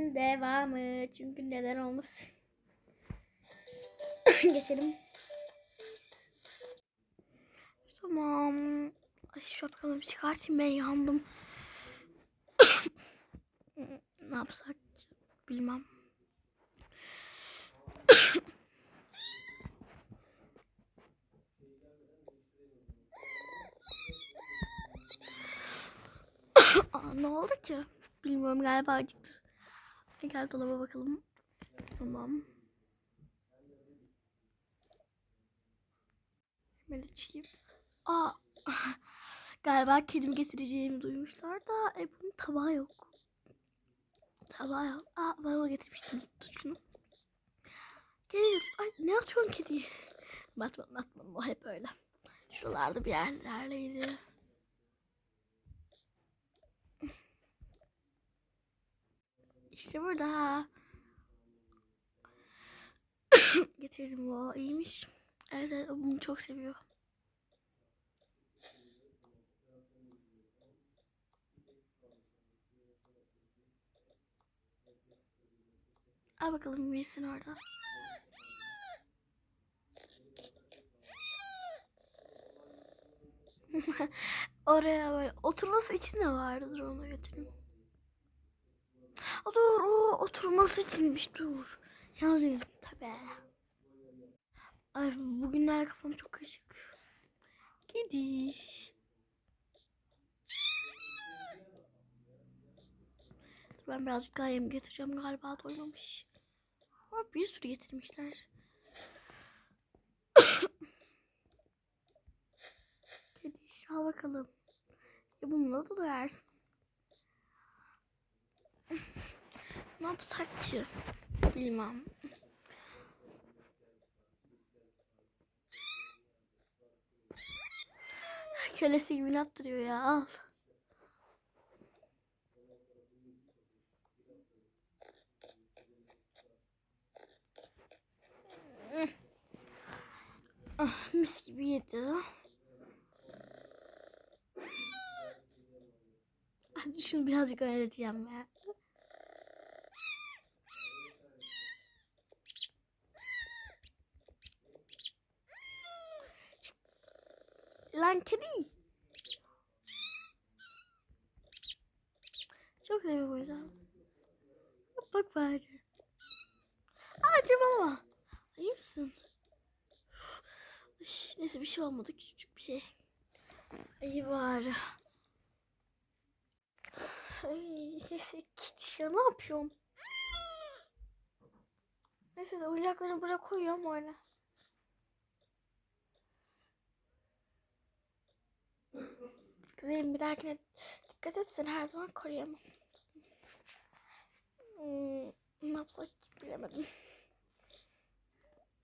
serinin devamı. Çünkü neden olmasın. Geçelim. Tamam. Ay şapkamı çıkartayım ben yandım. ne yapsak? Bilmem. Aa, ne oldu ki? Bilmiyorum galiba acıktı. Gel dolaba bakalım. Tamam. Hemen açayım. Aa, galiba kedim getireceğimi duymuşlar da e, bunun tabağı yok. Tabağı yok. Aa, ben onu getirmiştim. Tut şunu. Gel. Ay, ne atıyorsun kediye? Batmadım batmadım o hep öyle. Şuralarda bir yerlerdeydi. İşte burada. Getirdim o iyiymiş. Evet, evet bunu çok seviyor. Al bakalım yesin orada. Oraya böyle oturması için de vardır onu götüreyim. Dur o oturması içinmiş dur. Yazıyorum tabi. Ay bugünler kafam çok karışık. Gidiş. Dur ben birazcık daha yem getireceğim galiba doymamış. Ama bir sürü getirmişler. Gidiş al bakalım. Ya bununla da doyarsın. Ne yapsak ki? Bilmem. Kölesi gibi yaptırıyor ya al. Ah, mis gibi yedi. Hadi şunu birazcık öğreteceğim ya. Lan kedi. Çok seviyorum o yüzden. Bak, bari. Aa cırmalama. İyi misin? Neyse bir şey olmadı. Küçücük bir şey. İyi bari. Neyse git ya ne yapıyorsun? Neyse de oyuncaklarını bırak koyuyorum orada. Güzelim bir dahakine dikkat et seni her zaman koruyamam. Hmm, ne yapsak bilemedim.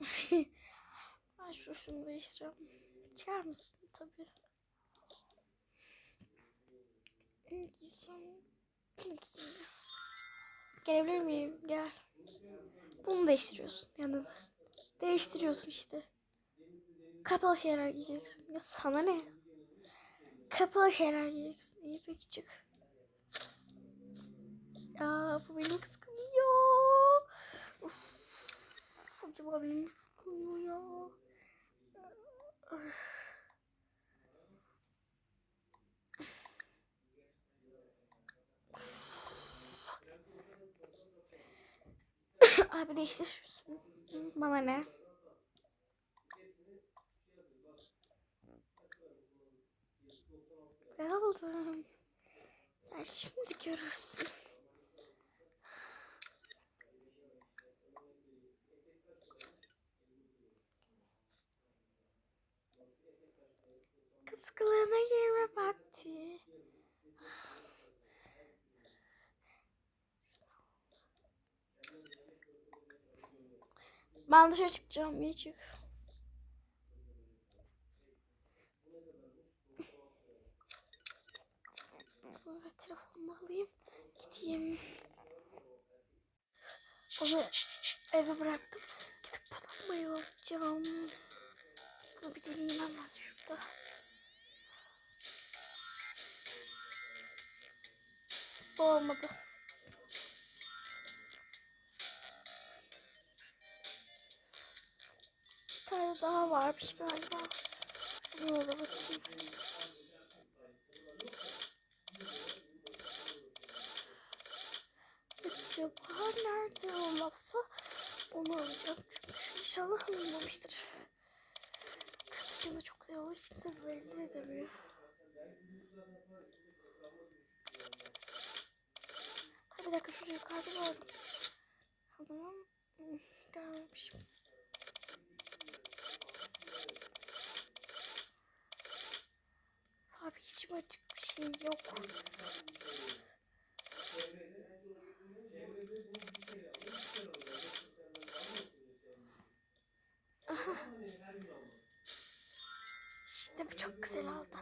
ben şu şunu değiştireceğim. Çıkar mısın? Tabii. Giysem? Gelebilir miyim? Gel. Bunu değiştiriyorsun yanında. Değiştiriyorsun işte. Kapalı şeyler giyeceksin. Ya sana ne? Kapalı şeyler giyeceksin. İyi peki çık. Ya bu beni kıskanıyor. Uf, acaba beni mi kıskanıyor ya? Abi değiştir. Bana ne? Ne oldu? Sen şimdi görürsün. Kız kılığına girme vakti. Ben dışarı çıkacağım. İyi çık. Sonra telefonumu alayım. Gideyim. Onu eve bıraktım. Gidip bulanmayı alacağım. Bunu bir deneyeyim hemen şurada. Bu olmadı. Bir tane daha varmış galiba. Buna da bakayım. Acaba nerede olmazsa onu alacağım. Çünkü inşallah alınmamıştır. Saçım da çok güzel için kimse belli edemiyor. Bir dakika şuraya yukarıda var. Tamam. Hmm, Görmemişim. Abi mi açık bir şey yok?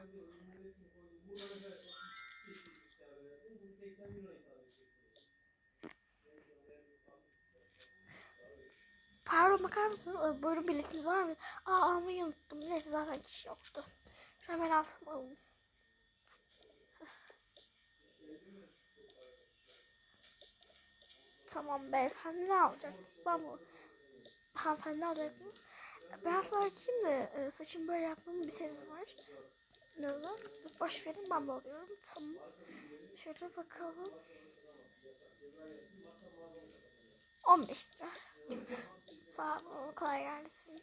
Oldu. Pardon bakar mısınız? Ee, Buyurun biletiniz var mı? Aa almayı unuttum. Neyse zaten kişi yoktu. Şu hemen alsam alayım. Tamam beyefendi ne alacaksınız? Ben bu hanımefendi ne alacaksınız? Ben sorayım da e, saçımı böyle yapmamın bir sebebi var. Ne olur? Boş verin ben alıyorum. Tamam. Şöyle bakalım. 15 lira. Evet. Sağ olun. Kolay gelsin.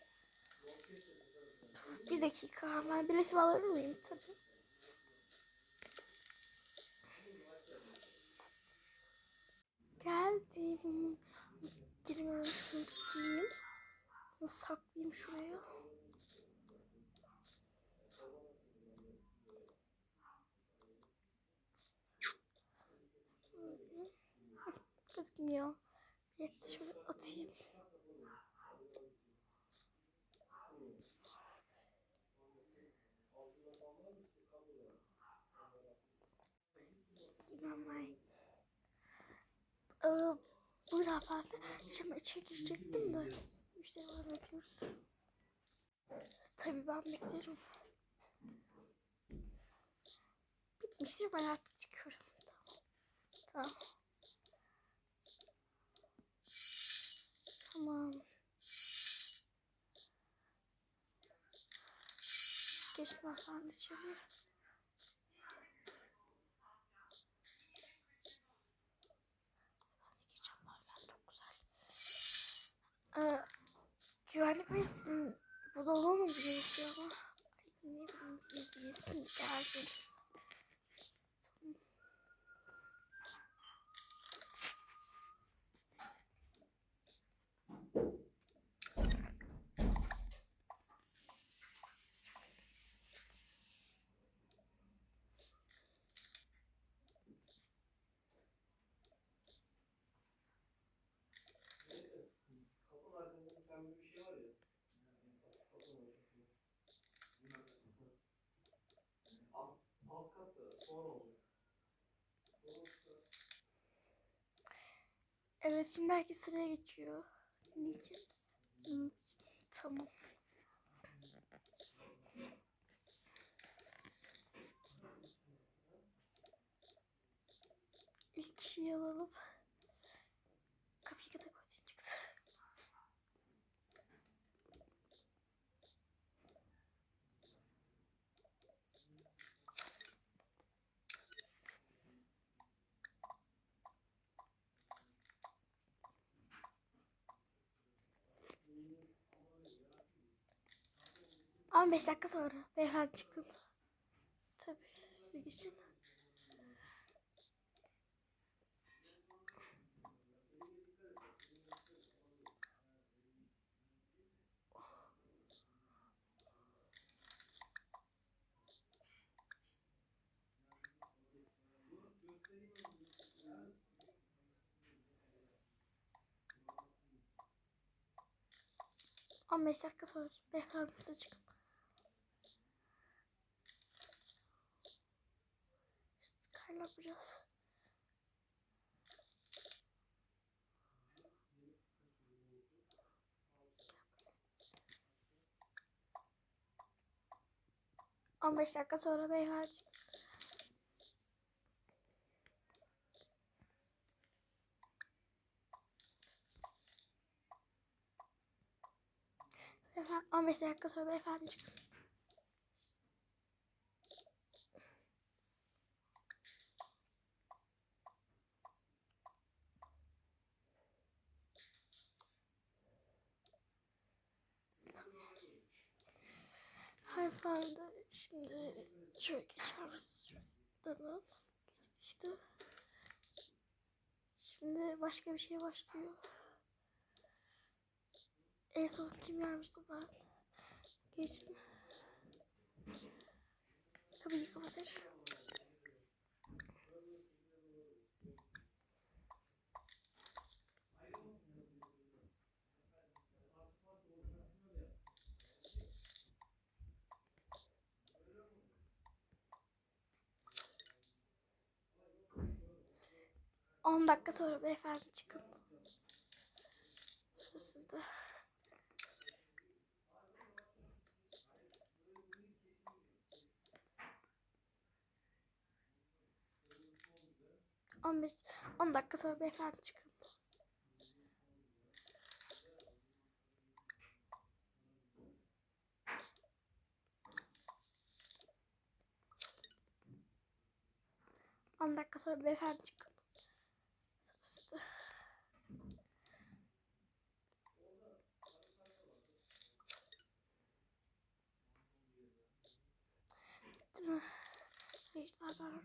Bir dakika. Hemen biletimi alır mıyım? Tabii. Geldim. Girmem şunu giyeyim. Saklayayım şuraya? Gözükmüyor. Bir de şöyle atayım. Var. Ee, buyurun efendi. Şimdi içeri girecektim de. Müşteri var bekliyoruz. Tabii ben beklerim. Bitmiştir ben artık çıkıyorum. Tamam. Tamam. Geçin efendi içeri. Ben de geçeceğim bari çok güzel. Ee, güvenlik sizin burada olmamamız gerekiyor ama. Ay, ne bileyim izleyesim geldi. Evet şimdi herkes sıraya geçiyor. Niçin? Tamam. İlk kişiyi alalım. 15 dakika sonra beyefendi çıkın. Tabii sizin için. On beş dakika sonra beyefendi çıkın. Biraz. On beş dakika sonra beyefendi. Efendim, 15 dakika sonra beyefendi. Hanımefendi şimdi şöyle geçer misiniz? Şuradan geçtik işte. Şimdi başka bir şey başlıyor. En son kim gelmişti ben? Geçtim. Kapıyı kapatır. On dakika sonra beyefendi çıkın. Sıra sizde. On beş, on dakika sonra beyefendi çıkın. On dakika sonra beyefendi çıkın. Hayır daha var.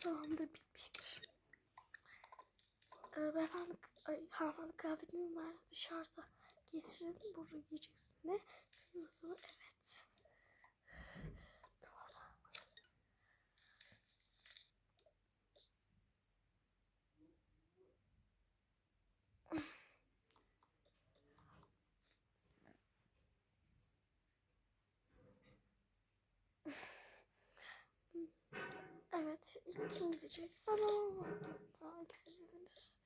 Tamamdır bitmiştir. Ee, beyefendi, ay, hanımefendi kıyafetiniz nerede? Dışarıda. Getirelim buraya giyeceksin. Ne? Senin evet. Tamam. Evet, kim gidecek? Tamam, ilk siz dediniz.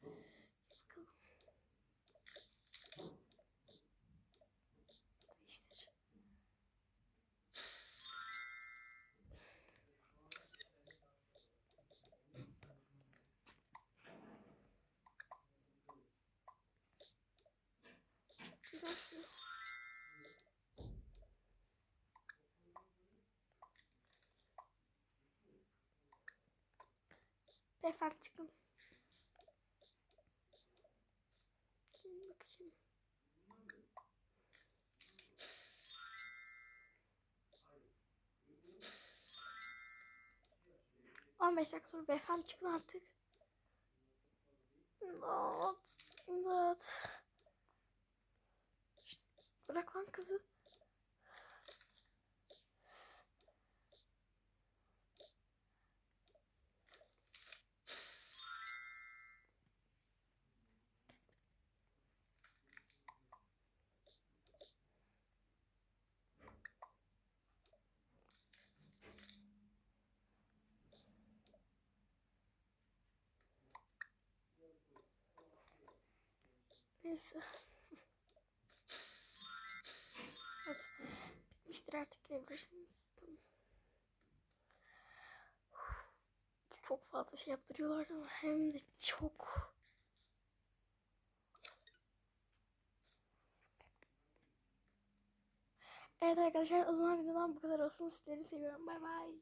Beyefendi çıkın. Gelin bakayım. On beş dakika sonra beyefendi çıkın artık. İmdat. İmdat. Şşt, bırak lan kızı. Neyse. Evet. Bitmiştir artık gidebilirsiniz. Tamam. Çok fazla şey yaptırıyorlar ama hem de çok. Evet arkadaşlar o zaman videodan bu kadar olsun. Sizleri seviyorum. Bay bay.